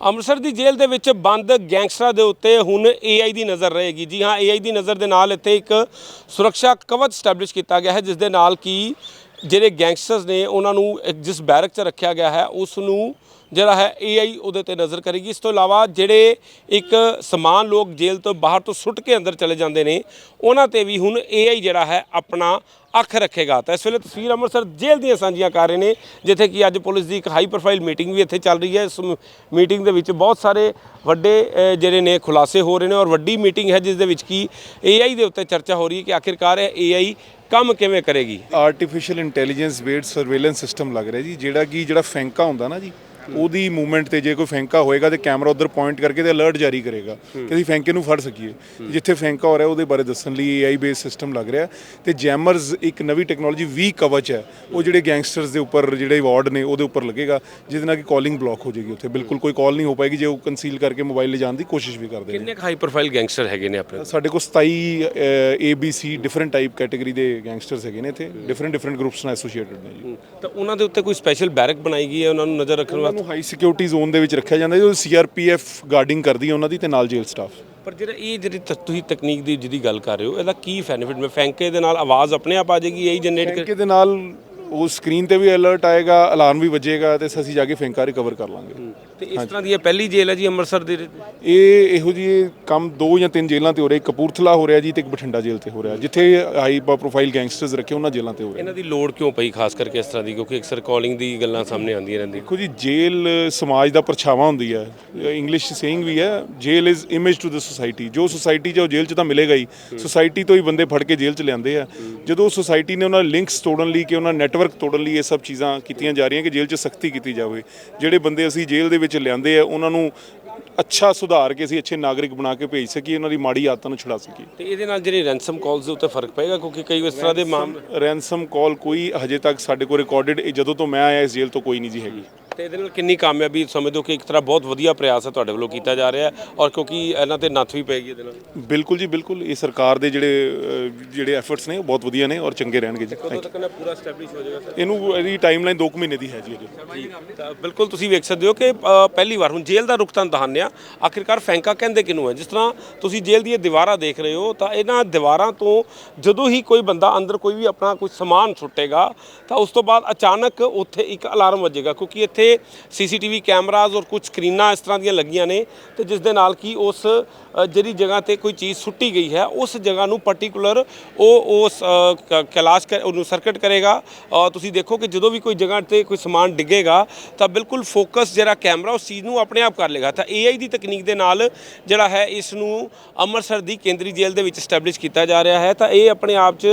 ਅੰਮ੍ਰਿਤਸਰ ਦੀ ਜੇਲ੍ਹ ਦੇ ਵਿੱਚ ਬੰਦ ਗੈਂਗਸਟਰਾਂ ਦੇ ਉੱਤੇ ਹੁਣ AI ਦੀ ਨਜ਼ਰ ਰਹੇਗੀ। ਜੀ ਹਾਂ AI ਦੀ ਨਜ਼ਰ ਦੇ ਨਾਲ ਇੱਥੇ ਇੱਕ ਸੁਰੱਖਿਆ ਕਵਚ ਸਟੈਬਲਿਸ਼ ਕੀਤਾ ਗਿਆ ਹੈ, ਜਿਸ ਦੇ ਨਾਲ ਕਿ ਜਿਹੜੇ ਗੈਂਗਸਟਰਸ ਨੇ, ਉਹਨਾਂ ਨੂੰ ਜਿਸ ਬੈਰਕ 'ਚ ਰੱਖਿਆ ਗਿਆ ਹੈ ਉਸ ਨੂੰ ਜਿਹੜਾ ਹੈ AI ਉਹਦੇ ਤੇ ਨਜ਼ਰ ਕਰੇਗੀ। ਇਸ ਤੋਂ ਇਲਾਵਾ ਜਿਹੜੇ ਇੱਕ ਸਮਾਨ ਲੋਕ ਜੇਲ੍ਹ ਤੋਂ ਬਾਹਰ ਤੋਂ ਸੁੱਟ ਕੇ ਅੰਦਰ ਚਲੇ ਜਾਂਦੇ ਨੇ, ਉਹਨਾਂ ਤੇ ਵੀ ਹੁਣ AI ਜਿਹੜਾ ਹੈ ਆਪਣਾ ਅੱਖ ਰੱਖੇਗਾ। ਤਾਂ ਇਸ ਵੇਲੇ ਤਸਵੀਰ ਅੰਮ੍ਰਿਤਸਰ ਜੇਲ੍ਹ ਦੀਆਂ ਸਾਂਝੀਆਂ ਕਰ ਰਹੇ ਨੇ, ਜਿੱਥੇ ਕਿ ਅੱਜ ਪੁਲਿਸ ਦੀ ਇੱਕ ਹਾਈ ਪ੍ਰੋਫਾਈਲ ਮੀਟਿੰਗ ਵੀ ਇੱਥੇ ਚੱਲ ਰਹੀ ਹੈ। ਇਸ ਮੀਟਿੰਗ ਦੇ ਵਿੱਚ ਬਹੁਤ ਸਾਰੇ ਵੱਡੇ ਜਿਹੜੇ ਨੇ ਖੁਲਾਸੇ ਹੋ ਰਹੇ ਨੇ ਔਰ ਵੱਡੀ ਮੀਟਿੰਗ ਹੈ, ਜਿਸ ਦੇ ਵਿੱਚ ਕੀ AI ਦੇ ਉੱਤੇ ਚਰਚਾ ਹੋ ਰਹੀ ਹੈ ਕਿ ਆਖਿਰਕਾਰ ਇਹ AI ਕੰਮ ਕਿਵੇਂ ਕਰੇਗੀ? Artificial intelligence based surveillance system ਲੱਗ ਰਿਹਾ ਜੀ, ਜਿਹੜਾ ਕਿ ਜਿਹੜਾ ਫੈਂਕਾ ਹੁੰਦਾ ਨਾ ਜੀ ਉਹਦੀ ਮੂਵਮੈਂਟ ਤੇ ਜੇ ਕੋਈ ਫੈਂਕਾ ਹੋਏਗਾ ਤੇ ਕੈਮਰਾ ਉਧਰ ਪੁਆਇੰਟ ਕਰਕੇ ਤੇ ਅਲਰਟ ਜਾਰੀ ਕਰੇਗਾ ਕਿ ਅਸੀਂ ਫੈਂਕੇ ਨੂੰ ਫੜ ਸਕੀਏ। ਜਿੱਥੇ ਫੈਂਕਾ ਹੋ ਰਿਹਾ ਉਹਦੇ ਬਾਰੇ ਦੱਸਣ ਲਈ AI ਬੇਸ ਸਿਸਟਮ ਲੱਗ ਰਿਹਾ। ਤੇ ਜੈਮਰਸ ਇੱਕ ਨਵੀਂ ਟੈਕਨੋਲੋਜੀ ਵੀ ਕਵਚ ਹੈ। ਉਹ ਜਿਹੜੇ ਗੈਂਗਸਟਰਸ ਦੇ ਉੱਪਰ ਜਿਹੜੇ ਵਾਰਡ ਨੇ ਉਹਦੇ ਉੱਪਰ ਲੱਗੇਗਾ ਜਿਹਦੇ ਨਾਲ ਕਿ ਕਾਲਿੰਗ ਬਲੌਕ ਹੋ ਜਾਏਗੀ ਉੱਥੇ। ਬਿਲਕੁਲ ਕੋਈ ਕਾਲ ਨਹੀਂ ਹੋ ਪਾਏਗੀ ਜੇ ਉਹ ਕੰਸੀਲ ਕਰਕੇ ਮੋਬਾਈਲ ਲੈ ਜਾਣ ਦੀ ਕੋਸ਼ਿਸ਼ ਵੀ ਕਰਦੇ ਨੇ। ਕਿੰਨੇ ਹਾਈ ਪ੍ਰੋਫਾਈਲ ਗੈਂਗਸਟਰ ਹੈਗੇ ਨੇ ਆਪਣੇ ਸਾਡੇ ਕੋਲ 27 ABC ਡਿਫਰੈਂਟ ਟਾਈਪ ਕੈਟਾਗਰੀ ਦੇ ਗੈਂਗਸਟਰਸ ਹੈਗੇ ਨੇ ਇੱਥੇ। ਡਿਫਰੈਂਟ ਡਿਫਰੈਂਟ ਗਰੁੱਪਸ ਨਾਲ ਐਸੋਸੀਏਟਡ ਨੇ ਜੀ। ਤਾਂ ਉਹਨਾਂ ਦੇ ਉੱਤੇ ਕੋਈ ਸਪੈਸ਼ਲ ਬੈਰਕ ਬਣਾਈ ਗਈ ਹੈ? ਉਹਨਾਂ ਨੂੰ ਨਜ਼ਰ ਰੱਖਣ ਵਾਸਤੇ ਨੂੰ ਹਾਈ ਸਿਕਿਉਰਿਟੀ ਜ਼ੋਨ ਦੇ ਵਿੱਚ ਰੱਖਿਆ ਜਾਂਦਾ ਜੀ ਸੀਆਰਪੀਐਫ ਗਾਰਡਿੰਗ ਕਰਦੀ ਹੈ ਉਹਨਾਂ ਦੀ ਤੇ ਨਾਲ ਜੇਲ੍ਹ ਸਟਾਫ ਪਰ ਜਿਹੜਾ ਇਹ ਜਿਹੜੀ ਤ- ਤੁਸੀਂ ਤਕਨੀਕ ਦੀ ਜਿਹਦੀ ਗੱਲ ਕਰ ਰਹੇ ਹੋ ਇਹਦਾ ਕੀ ਬੈਨੀਫਿਟ ਮੈਂ ਫੈਂਕੇ ਦੇ ਨਾਲ ਆਵਾਜ਼ ਆਪਣੇ ਆਪ ਆ ਜਾਏਗੀ ਇਹੀ ਜਨਰੇਟ ਕਰ ਫੈਂਕੇ ਦੇ ਨਾਲ ਉਹ ਸਕਰੀਨ ਤੇ ਵੀ ਅਲਰਟ ਆਏਗਾ ਅਲਾਰਮ ਵੀ ਵੱਜੇਗਾ ਤੇ ਅਸੀਂ ਜਾ ਕੇ ਫੈਂਕਾ ਰਿਕਵਰ ਕਰ ਲਾਂਗੇ। ਤੇ ਇਸ ਤਰ੍ਹਾਂ ਦੀ ਇਹ ਪਹਿਲੀ ਜੇਲ੍ਹ ਹੈ ਜੀ ਅੰਮ੍ਰਿਤਸਰ ਦੇ ਇਹ ਇਹੋ ਜਿਹੇ ਕੰਮ ਦੋ ਜਾਂ ਤਿੰਨ ਜੇਲ੍ਹਾਂ ਤੇ ਹੋ ਰਿਹਾ। ਇੱਕ ਕਪੂਰਥਲਾ ਹੋ ਰਿਹਾ ਜੀ ਤੇ ਇੱਕ ਬਠਿੰਡਾ ਜੇਲ੍ਹ ਤੇ ਹੋ ਰਿਹਾ। ਜਿੱਥੇ ਹਾਈ ਪ੍ਰੋਫਾਈਲ ਗੈਂਗਸਟਰਸ ਰੱਖੇ ਉਹਨਾਂ ਜੇਲ੍ਹਾਂ ਤੇ ਹੋ ਰਿਹਾ। ਇਹਨਾਂ ਦੀ ਲੋੜ ਕਿਉਂ ਪਈ ਖਾਸ ਕਰਕੇ ਇਸ ਤਰ੍ਹਾਂ ਦੀ? ਕਿਉਂਕਿ ਅਕਸਰ ਕਾਲਿੰਗ ਦੀ ਗੱਲਾਂ ਸਾਹਮਣੇ ਆਉਂਦੀਆਂ ਰਹਿੰਦੀਆਂ। ਦੇਖੋ ਜੀ ਜੇਲ੍ਹ ਸਮਾਜ ਦਾ ਪਰਛਾਵਾਂ ਹੁੰਦੀ ਹੈ। ਇੰਗਲਿਸ਼ ਸੇਇੰਗ ਵੀ ਹੈ jail is image to the society ਜੋ ਸੋਸਾਇਟੀ 'ਚ ਉਹ ਜੇਲ੍ਹ 'ਚ ਤਾਂ ਮਿਲੇਗਾ ਹੀ। ਸੋਸਾਇਟੀ ਤੋਂ ਹੀ ਬੰਦੇ ਫੜ ਕੇ ਜੇਲ੍ਹ 'ਚ ਲਿਆਂਦੇ ਆ। ਜਦੋਂ ਸੋਸਾਇਟੀ ਨੇ ਉਹਨਾਂ ਲਿੰਕਸ ਤੋੜਨ ਲਈ ਕਿ ਉਹਨਾਂ ਨੈਟਵਰਕ ਤੋੜਨ ਲਈ ਇਹ ਸਭ ਚੀਜ਼ਾਂ ਕੀਤੀਆਂ ਜਾ ਰਹੀਆਂ ਕਿ ਜੇਲ੍ਹ 'ਚ ਸਖਤੀ ਕੀਤੀ ਜਾਵੇ ਜਿਹੜੇ ਬੰਦੇ ਅਸੀਂ ਜੇਲ੍ਹ ਦੇ ਵਿੱਚ ਲਿਆਂਦੇ ਆ ਉਹਨਾਂ ਨੂੰ ਅੱਛਾ ਸੁਧਾਰ ਕੇ ਅਸੀਂ ਅੱਛੇ ਨਾਗਰਿਕ ਬਣਾ ਕੇ ਭੇਜ ਸਕੀਏ ਉਹਨਾਂ ਦੀ ਮਾੜੀ ਆਦਤਾਂ ਨੂੰ ਛੁਡਾ ਸਕੀਏ। ਤੇ ਇਹਦੇ ਨਾਲ ਜਿਹੜੇ ਰੈਂਸਮ ਕਾਲਸ ਦੇ ਉੱਤੇ ਫ਼ਰਕ ਪਏਗਾ? ਕਿਉਂਕਿ ਕਈ ਇਸ ਤਰ੍ਹਾਂ ਦੇ ਮਾਮਲੇ ਰੈਂਸਮ ਕਾਲ ਕੋਈ ਹਜੇ ਤੱਕ ਸਾਡੇ ਕੋਲ ਰਿਕਾਰਡਡ ਜਦੋਂ ਤੋਂ ਮੈਂ ਆਇਆ ਇਸ ਜੇਲ੍ਹ ਤੋਂ ਕੋਈ ਨਹੀਂ ਜੀ ਹੈਗੀ। ਤੇ ਇਹਦੇ ਨਾਲ ਕਿੰਨੀ ਕਾਮਯਾਬੀ ਸਮਝਦੇ ਹੋ ਕਿ ਇੱਕ ਤਰ੍ਹਾਂ ਬਹੁਤ ਵਧੀਆ ਪ੍ਰਯਾਸ ਹੈ ਤੁਹਾਡੇ ਵੱਲੋਂ ਕੀਤਾ ਜਾ ਰਿਹਾ ਹੈ ਔਰ ਕਿਉਂਕਿ ਇਹਨਾਂ ਤੇ ਨੱਥ ਵੀ ਪਏਗੀ ਇਹਦੇ ਨਾਲ? ਬਿਲਕੁਲ ਜੀ ਬਿਲਕੁਲ। ਇਹ ਸਰਕਾਰ ਦੇ ਜਿਹੜੇ ਅਹ, ਜਿਹੜੇ ਐਫਰਟਸ ਨੇ ਉਹ ਬਹੁਤ ਵਧੀਆ ਨੇ ਔਰ ਚੰਗੇ ਰਹਿਣਗੇ ਜੀ। ਕਦੋਂ ਤੱਕ ਨਾ ਪੂਰਾ ਐਸਟੈਬਲਿਸ਼ ਹੋ ਜਾਏਗਾ ਇਹਨੂੰ ਇਹਦੀ ਟਾਈਮਲਾਈਨ 2 ਮਹੀਨੇ ਦੀ ਹੈ ਜੀ ਅਜੇ। ਜੀ। ਤਾਂ ਬਿਲਕੁਲ ਤੁਸੀਂ ਵੇਖ ਸਕਦੇ ਹੋ ਕਿ ਅ, ਪਹਿਲੀ ਵਾਰ ਹੁਣ ਜੇਲ੍ਹ ਦਾ ਰੁਖ ਤਾਂ ਦਹਾਨੇ ਆ ਆਖਿਰਕਾਰ ਫੈਂਕਾ ਕਹਿੰਦੇ ਕਿਨੂੰ ਹੈ? ਜਿਸ ਤਰ੍ਹਾਂ ਤੁਸੀਂ ਜੇਲ੍ਹ ਦੀਆਂ ਦੀਵਾਰਾਂ ਦੇਖ ਰਹੇ ਹੋ ਤਾਂ ਇਹਨਾਂ ਦੀਵਾਰਾਂ ਤੋਂ ਜਦੋਂ ਹੀ ਕੋਈ ਬੰਦਾ ਅੰਦਰ ਕੋਈ ਵੀ ਆਪਣਾ ਕੋਈ ਸਮਾਨ ਸੁੱਟੇਗਾ ਤਾਂ ਉਸ ਤੋਂ ਬਾਅਦ ਅਚਾਨਕ ਉੱਥੇ ਇੱਕ ਅਲਾਰਮ ਵੱਜੇਗਾ ਕਿਉਂਕਿ ਇੱਥੇ ਸੀਸੀਟੀਵੀ ਕੈਮਰਾਜ਼ ਔਰ ਕੁਝ ਸਕਰੀਨਾਂ ਇਸ ਤਰ੍ਹਾਂ ਦੀਆਂ ਲੱਗੀਆਂ ਨੇ ਤੇ ਜਿਸ ਦੇ ਨਾਲ ਕਿ ਉਸ ਜਿਹੜੀ ਜਗ੍ਹਾ ਤੇ ਕੋਈ ਚੀਜ਼ ਸੁੱਟੀ ਗਈ ਹੈ ਉਸ ਜਗ੍ਹਾ ਨੂੰ ਪਾਰਟਿਕੂਲਰ ਉਹ ਉਸ ਅ, ਕੈਲਾਸ਼ ਕਰ ਉਹਨੂੰ ਸਰਕਟ ਕਰੇਗਾ। ਤੁਸੀਂ ਦੇਖੋ ਕਿ ਜਦੋਂ ਵੀ ਕੋਈ ਜਗ੍ਹਾ ਤੇ ਕੋਈ ਸਮਾਨ ਡਿੱਗੇਗਾ ਤਾਂ ਬਿਲਕੁਲ ਫੋਕਸ ਜਿਹੜਾ ਕੈਮਰਾ ਉਸ ਚੀਜ਼ ਨੂੰ ਆਪਣੇ ਆਪ ਕਰ ਲੇਗਾ ਤਾਂ AI ਦੀ ਤਕਨੀਕ ਦੇ ਨਾਲ ਜਿਹੜਾ ਹੈ ਇਸ ਨੂੰ ਅੰਮ੍ਰਿਤਸਰ ਦੀ ਕੇਂਦਰੀ ਜੇਲ੍ਹ ਦੇ ਵਿੱਚ ਸਟੈਬਲਿਸ਼ ਕੀਤਾ ਜਾ ਰਿਹਾ ਹੈ। ਤਾਂ ਇਹ ਆਪਣੇ ਆਪ 'ਚ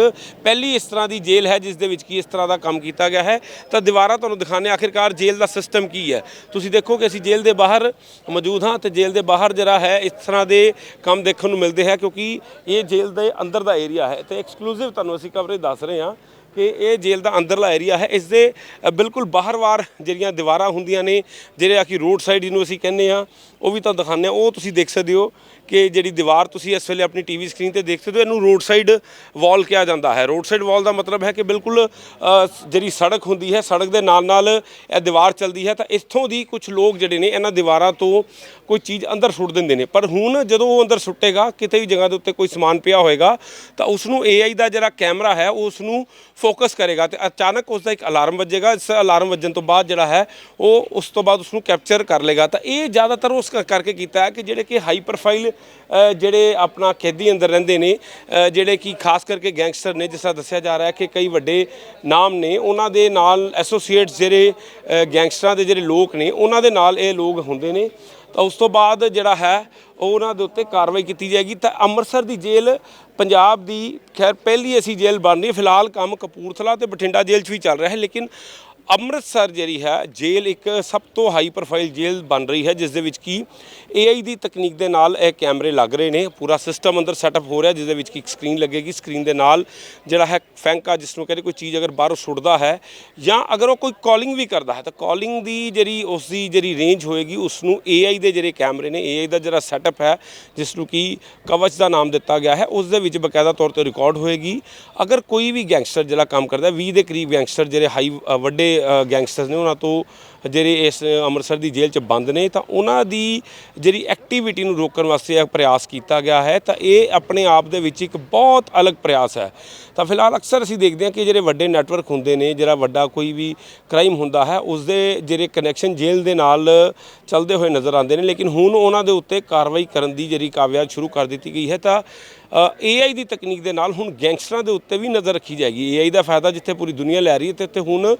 ਪਹਿਲੀ ਇਸ ਤਰ੍ਹਾਂ ਦੀ ਜੇਲ੍ਹ ਹੈ ਜਿਸ ਦੇ ਵਿੱਚ ਕੀ ਇਸ ਤਰ੍ਹਾਂ ਦਾ ਕੰਮ ਕੀਤਾ ਗਿਆ ਹੈ। ਤਾਂ ਦੁਬਾਰਾ ਤੁਹਾਨੂੰ ਦਿਖਾਣੇ ਆਖਿਰਕਾਰ ਜੇਲ੍ਹ ਦਾ ਸਿਸਟਮ ਕੀ ਹੈ? ਤੁਸੀਂ ਦੇਖੋ ਕਿ ਅਸੀਂ ਜੇਲ੍ਹ ਦੇ ਬਾਹਰ ਮੌਜੂਦ ਹਾਂ ਤੇ ਜੇਲ੍ਹ ਦੇ ਬਾਹਰ ਜਿਹੜਾ ਹੈ, ਇਸ ਤਰ੍ਹਾਂ ਦੇ ਕੰਮ ਦੇਖਣ ਨੂੰ ਮਿਲਦੇ ਹੈ ਕਿਉਂਕਿ ਇਹ ਜੇਲ੍ਹ ਦੇ ਅੰਦਰ ਦਾ ਏਰੀਆ ਹੈ ਤੇ ਐਕਸਕਲੂਸਿਵ ਤੁਹਾਨੂੰ ਅਸੀਂ ਕਵਰੇਜ ਦੱਸ ਰਹੇ ਹਾਂ। ਕਿ ਇਹ ਜੇਲ੍ਹ ਦਾ ਅੰਦਰਲਾ ਏਰੀਆ ਹੈ। ਇਸ ਦੇ ਅ, ਬਿਲਕੁਲ ਬਾਹਰਵਾਰ ਜਿਹੜੀਆਂ ਦੀਵਾਰਾਂ ਹੁੰਦੀਆਂ ਨੇ ਜਿਹੜੇ ਆ ਕਿ ਰੋਡ ਸਾਈਡ ਜਿਹਨੂੰ ਅਸੀਂ ਕਹਿੰਦੇ ਆ ਉਹ ਵੀ ਤਾਂ ਦਿਖਾਉਂਦੇ ਆ ਉਹ ਤੁਸੀਂ ਦੇਖ ਸਕਦੇ ਹੋ ਕਿ ਜਿਹੜੀ ਦੀਵਾਰ ਤੁਸੀਂ ਇਸ ਵੇਲੇ ਆਪਣੀ ਟੀਵੀ ਸਕਰੀਨ ਤੇ ਦੇਖ ਸਕਦੇ ਹੋ ਇਹਨੂੰ ਰੋਡ ਸਾਈਡ ਵਾਲ ਕਿਹਾ ਜਾਂਦਾ ਹੈ। ਰੋਡ ਸਾਈਡ ਵਾਲ ਦਾ ਮਤਲਬ ਹੈ ਕਿ ਬਿਲਕੁਲ ਜਿਹੜੀ ਸੜਕ ਹੁੰਦੀ ਹੈ ਸੜਕ ਦੇ ਨਾਲ ਨਾਲ ਇਹ ਦੀਵਾਰ ਚੱਲਦੀ ਹੈ। ਤਾਂ ਇੱਥੋਂ ਦੀ ਕੁਝ ਲੋਕ ਜਿਹੜੇ ਨੇ ਇਹਨਾਂ ਦੀਵਾਰਾਂ ਤੋਂ ਕੋਈ ਚੀਜ਼ ਅੰਦਰ ਸੁੱਟ ਦਿੰਦੇ ਨੇ। ਪਰ ਹੁਣ ਜਦੋਂ ਉਹ ਅੰਦਰ ਸੁੱਟੇਗਾ ਕਿਤੇ ਵੀ ਜਗ੍ਹਾ ਦੇ ਉੱਤੇ ਕੋਈ ਸਮਾਨ ਪਿਆ ਹੋਏਗਾ ਤਾਂ ਉਸ ਨੂੰ AI ਦਾ ਜਿਹੜਾ ਕੈਮਰਾ ਹੈ ਉਹ ਉਸ ਨੂੰ ਫੋਕਸ ਕਰੇਗਾ ਤੇ ਅਚਾਨਕ ਉਸ ਦਾ ਇੱਕ ਅਲਾਰਮ ਵੱਜੇਗਾ, ਇਸ ਅਲਾਰਮ ਵੱਜਣ ਤੋਂ ਬਾਅਦ ਜਿਹੜਾ ਹੈ, ਉਹ ਉਸ ਤੋਂ ਬਾਅਦ ਉਸ ਨੂੰ ਕੈਪਚਰ ਕਰ ਲੇਗਾ। ਤਾਂ ਇਹ ਜ਼ਿਆਦਾਤਰ ਉਸ ਕਰਕੇ ਕੀਤਾ ਹੈ ਕਿ ਜਿਹੜੇ ਕਿ ਹਾਈ ਪ੍ਰੋਫਾਈਲ ਜਿਹੜੇ ਆਪਣਾ ਕੈਦੀ ਅੰਦਰ ਰਹਿੰਦੇ ਨੇ ਜਿਹੜੇ ਕਿ ਖਾਸ ਕਰਕੇ ਗੈਂਗਸਟਰ ਨੇ, ਜਿਸ ਤਰ੍ਹਾਂ ਦੱਸਿਆ ਜਾ ਰਿਹਾ ਹੈ ਕਿ ਕਈ ਵੱਡੇ ਨਾਮ ਨੇ, ਉਹਨਾਂ ਦੇ ਨਾਲ ਐਸੋਸੀਏਟਸ ਜਿਹੜੇ ਗੈਂਗਸਟਰਾਂ ਦੇ ਜਿਹੜੇ ਲੋਕ ਨੇ, ਉਹਨਾਂ ਦੇ ਨਾਲ ਇਹ ਲੋਕ ਹੁੰਦੇ ਨੇ। ਤਾਂ ਉਸ ਤੋਂ ਬਾਅਦ ਜਿਹੜਾ ਹੈ, ਉਹ ਉਹਨਾਂ ਦੇ ਉੱਤੇ ਕਾਰਵਾਈ ਕੀਤੀ ਜਾਏਗੀ। ਤਾਂ ਅੰਮ੍ਰਿਤਸਰ ਦੀ ਜੇਲ੍ਹ, ਪੰਜਾਬ ਦੀ ਖੈਰ, ਪਹਿਲੀ ਅਸੀਂ ਜੇਲ੍ਹ ਬਣ ਰਹੀ ਹੈ। ਫਿਲਹਾਲ ਕੰਮ ਕਪੂਰਥਲਾ ਤੇ ਬਠਿੰਡਾ ਜੇਲ੍ਹ 'ਚ ਵੀ ਚੱਲ ਰਿਹਾ ਹੈ, ਲੇਕਿਨ ਅੰਮ੍ਰਿਤਸਰ ਜਿਹੜੀ ਹੈ ਜੇਲ੍ਹ ਇੱਕ ਸਭ ਤੋਂ ਹਾਈ ਪ੍ਰੋਫਾਈਲ ਜੇਲ੍ਹ ਬਣ ਰਹੀ ਹੈ ਜਿਸ ਦੇ ਵਿੱਚ ਕੀ AI ਦੀ ਤਕਨੀਕ ਦੇ ਨਾਲ ਇਹ ਕੈਮਰੇ ਲੱਗ ਰਹੇ ਨੇ ਪੂਰਾ ਸਿਸਟਮ ਅੰਦਰ ਸੈਟਅਪ ਹੋ ਰਿਹਾ ਜਿਸ ਦੇ ਵਿੱਚ ਕੀ ਇੱਕ ਸਕਰੀਨ ਲੱਗੇਗੀ ਸਕਰੀਨ ਦੇ ਨਾਲ ਜਿਹੜਾ ਹੈ ਫੈਂਕਾ ਜਿਸ ਨੂੰ ਕਹਿੰਦੇ ਕੋਈ ਚੀਜ਼ ਅਗਰ ਬਾਹਰੋਂ ਸੁੱਟਦਾ ਹੈ ਜਾਂ ਅਗਰ ਉਹ ਕੋਈ ਕਾਲਿੰਗ ਵੀ ਕਰਦਾ ਹੈ ਤਾਂ ਕਾਲਿੰਗ ਦੀ ਜਿਹੜੀ ਉਸ ਦੀ ਜਿਹੜੀ ਰੇਂਜ ਹੋਏਗੀ ਉਸ ਨੂੰ AI ਦੇ ਜਿਹੜੇ ਕੈਮਰੇ ਨੇ AI ਦਾ ਜਿਹੜਾ ਸੈਟਅਪ ਹੈ ਜਿਸ ਨੂੰ ਕੀ ਕਵਚ ਦਾ ਨਾਮ ਦਿੱਤਾ ਗਿਆ ਹੈ ਉਸ ਦੇ ਵਿੱਚ ਬਕਾਇਦਾ ਤੌਰ ਤੇ ਰਿਕਾਰਡ ਹੋਏਗੀ। ਅਗਰ ਕੋਈ ਵੀ ਗੈਂਗਸਟਰ ਜਿਹੜਾ ਕੰਮ ਕਰਦਾ ਹੈ, 20 ਦੇ ਕਰੀਬ ਗੈਂਗਸਟਰ ਜਿਹੜੇ ਹਾਈ ਵੱਡੇ ਵੱਡੇ ਗੈਂਗਸਟਰਸ ਨੇ ਉਹਨਾਂ ਤੋਂ ਜਿਹੜੇ ਇਸ ਅੰਮ੍ਰਿਤਸਰ ਦੀ ਜੇਲ੍ਹ 'ਚ ਬੰਦ ਨੇ, ਤਾਂ ਉਹਨਾਂ ਦੀ ਜਿਹੜੀ ਐਕਟੀਵਿਟੀ ਨੂੰ ਰੋਕਣ ਵਾਸਤੇ ਇਹ ਪ੍ਰਯਾਸ ਕੀਤਾ ਗਿਆ ਹੈ, ਤਾਂ ਇਹ ਆਪਣੇ ਆਪ ਦੇ ਵਿੱਚ ਇੱਕ ਬਹੁਤ ਅਲੱਗ ਪ੍ਰਯਾਸ ਹੈ। ਤਾਂ ਫਿਲਹਾਲ ਅਕਸਰ ਅਸੀਂ ਦੇਖਦੇ ਹਾਂ ਕਿ ਜਿਹੜੇ ਵੱਡੇ ਨੈਟਵਰਕ ਹੁੰਦੇ ਨੇ, ਜਿਹੜਾ ਵੱਡਾ ਕੋਈ ਵੀ ਕ੍ਰਾਈਮ ਹੁੰਦਾ ਹੈ ਉਸ ਦੇ ਜਿਹੜੇ ਕਨੈਕਸ਼ਨ ਜੇਲ੍ਹ ਦੇ ਨਾਲ ਚੱਲਦੇ ਹੋਏ ਨਜ਼ਰ ਆਉਂਦੇ ਨੇ, ਲੇਕਿਨ ਹੁਣ ਉਹਨਾਂ ਦੇ ਉੱਤੇ ਕਾਰਵਾਈ ਕਰਨ ਦੀ ਜਿਹੜੀ ਕਾਰਵਾਈ ਸ਼ੁਰੂ ਕਰ ਦਿੱਤੀ ਗਈ ਹੈ, ਤਾਂ AI ਦੀ ਤਕਨੀਕ ਦੇ ਨਾਲ ਹੁਣ ਗੈਂਗਸਟਰਾਂ ਦੇ ਉੱਤੇ ਵੀ ਨਜ਼ਰ ਰੱਖੀ ਜਾਏਗੀ। AI ਦਾ ਫਾਇਦਾ ਜਿੱਥੇ ਪੂਰੀ ਦੁਨੀਆ ਲੈ ਰਹੀ ਹੈ, ਤੇ ਉੱਥੇ ਹੁਣ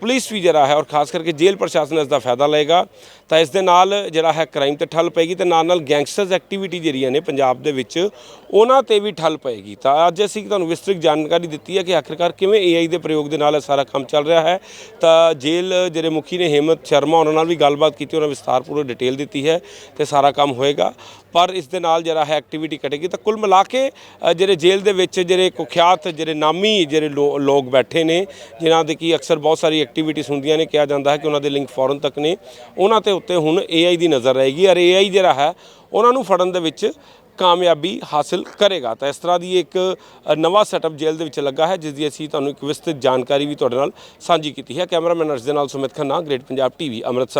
ਪੁਲਿਸ ਵੀ ਜਿਹੜਾ ਹੈ ਔਰ ਖਾਸ ਕਰਕੇ ਜੇਲ੍ਹ ਪ੍ਰਸ਼ਾਸਨ ਇਸ ਦਾ ਫਾਇਦਾ ਲਏਗਾ। ਤਾਂ ਇਸ ਦੇ ਨਾਲ ਜਿਹੜਾ ਹੈ ਕ੍ਰਾਈਮ ਤੇ ਠੱਲ ਪਏਗੀ ਤੇ ਨਾਲ ਨਾਲ ਗੈਂਗਸਟਰਸ ਐਕਟੀਵਿਟੀ ਜਿਹੜੀਆਂ ਨੇ ਪੰਜਾਬ ਦੇ ਵਿੱਚ, ਉਹਨਾਂ ਤੇ ਵੀ ਠੱਲ ਪਏਗੀ। ਤਾਂ ਅੱਜ ਅਸੀਂ ਤੁਹਾਨੂੰ ਵਿਸਤ੍ਰਿਤ ਜਾਣਕਾਰੀ ਦਿੱਤੀ ਹੈ ਕਿ ਆਖਿਰਕਾਰ ਕਿਵੇਂ AI ਦੇ ਪ੍ਰਯੋਗ ਦੇ ਨਾਲ ਇਹ ਸਾਰਾ ਕੰਮ ਚੱਲ ਰਿਹਾ ਹੈ। ਤਾਂ ਜੇਲ੍ਹ ਜਿਹੜੇ ਮੁਖੀ ਨੇ ਹੇਮੰਤ ਸ਼ਰਮਾ, ਉਹਨਾਂ ਨਾਲ ਵੀ ਗੱਲਬਾਤ ਕੀਤੀ, ਉਹਨਾਂ ਵਿਸਥਾਰਪੂਰਵਕ ਡਿਟੇਲ ਦਿੱਤੀ ਹੈ ਤੇ ਸਾਰਾ ਕੰਮ ਹੋਏਗਾ। ਪਰ ਇਸ ਦੇ ਨਾਲ ਜਿਹੜਾ ਹੈ ਐਕਟੀਵਿਟੀ ਘਟੇਗੀ, ਤਾਂ ਕੁੱਲ ਮਿਲਾ ਕੇ ਜਿਹੜੇ ਜੇਲ੍ਹ ਦੇ ਵਿੱਚ ਜਿਹੜੇ ਕੁਖਿਆਤ, ਜਿਹੜੇ ਨਾਮੀ ਜਿਹੜੇ ਲੋ- ਲੋਕ ਬੈਠੇ ਨੇ, ਜਿਨ੍ਹਾਂ ਦੇ ਕੀ ਅਕਸਰ ਬਹੁਤ ਸਾਰੀ ਐਕਟੀਵਿਟੀਜ਼ ਹੁੰਦੀਆਂ ਨੇ, ਕਿਹਾ ਜਾਂਦਾ ਹੈ ਕਿ ਉਹਨਾਂ ਦੇ ਲਿੰਕ ਫੋਰਨ ਤੱਕ ਨੇ, ਉਹਨਾਂ ਤੇ ਉੱਤੇ ਹੁਣ AI ਦੀ ਨਜ਼ਰ ਰਹੇਗੀ। ਔਰ AI ਜਿਹੜਾ ਹੈ, ਉਹਨਾਂ ਨੂੰ ਫੜਨ ਦੇ ਵਿੱਚ ਕਾਮਯਾਬੀ ਹਾਸਲ ਕਰੇਗਾ। ਤਾਂ ਇਸ ਤਰ੍ਹਾਂ ਦੀ ਇੱਕ ਨਵਾਂ ਸੈਟਅਪ ਜੇਲ੍ਹ ਦੇ ਵਿੱਚ ਲੱਗਾ ਹੈ, ਜਿਸ ਦੀ ਅਸੀਂ ਤੁਹਾਨੂੰ ਇੱਕ ਵਿਸਤ੍ਰਿਤ ਜਾਣਕਾਰੀ ਵੀ ਤੁਹਾਡੇ ਨਾਲ ਸਾਂਝੀ ਕੀਤੀ ਹੈ। ਕੈਮਰਾਮੈਨ ਅਰਸ਼ ਦੇ ਨਾਲ ਸੁਮਿਤ ਖੰਨਾ ਗ੍ਰੇਟ ਪੰਜਾਬ ਟੀਵੀ ਅੰਮ੍ਰਿਤਸਰ।